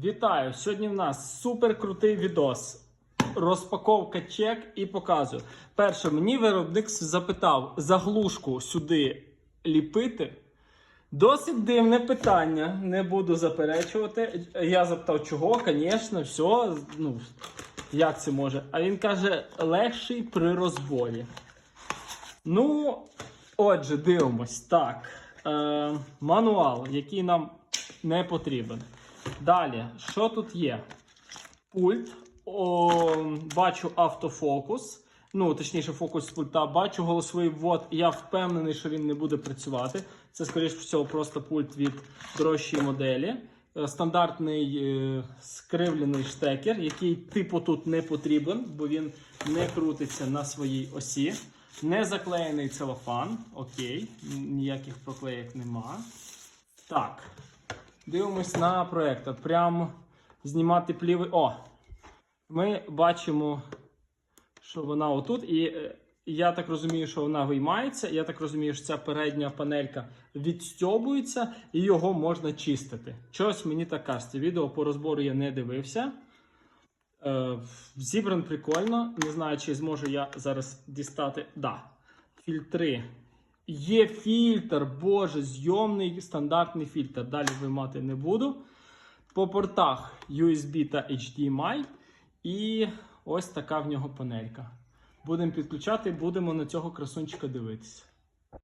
Вітаю! Сьогодні в нас супер крутий відос. Розпаковка чек і показую. Перше, мені виробник запитав заглушку сюди ліпити. Досить дивне питання, не буду заперечувати. Я запитав, чого, звісно, все. Ну, як це може? А він каже, легший при розборі. Ну, отже, дивимось. Так. Е, мануал, який нам не потрібен. Далі, що тут є? Пульт. О, бачу автофокус. Ну, точніше, фокус з пульта. Бачу голосовий ввод. Я впевнений, що він не буде працювати. Це, скоріш всього, просто пульт від дорожчої моделі. Е, Стандартний е, скривлений штекер, який типу тут не потрібен, бо він не крутиться на своїй осі. Не заклеєний целофан. Окей, ніяких проклеєк нема. Так. Дивимось на проєктор. Прям знімати плівий. О! Ми бачимо, що вона отут. І е, я так розумію, що вона виймається. Я так розумію, що ця передня панелька відстьобується і його можна чистити. Щось мені так кажеться. Відео по розбору я не дивився. Е, зібран прикольно. Не знаю, чи зможу я зараз дістати. Да. Фільтри. Є фільтр, боже, зйомний стандартний фільтр. Далі виймати не буду. По портах USB та HDMI. І ось така в нього панелька. Будемо підключати, будемо на цього красунчика дивитися.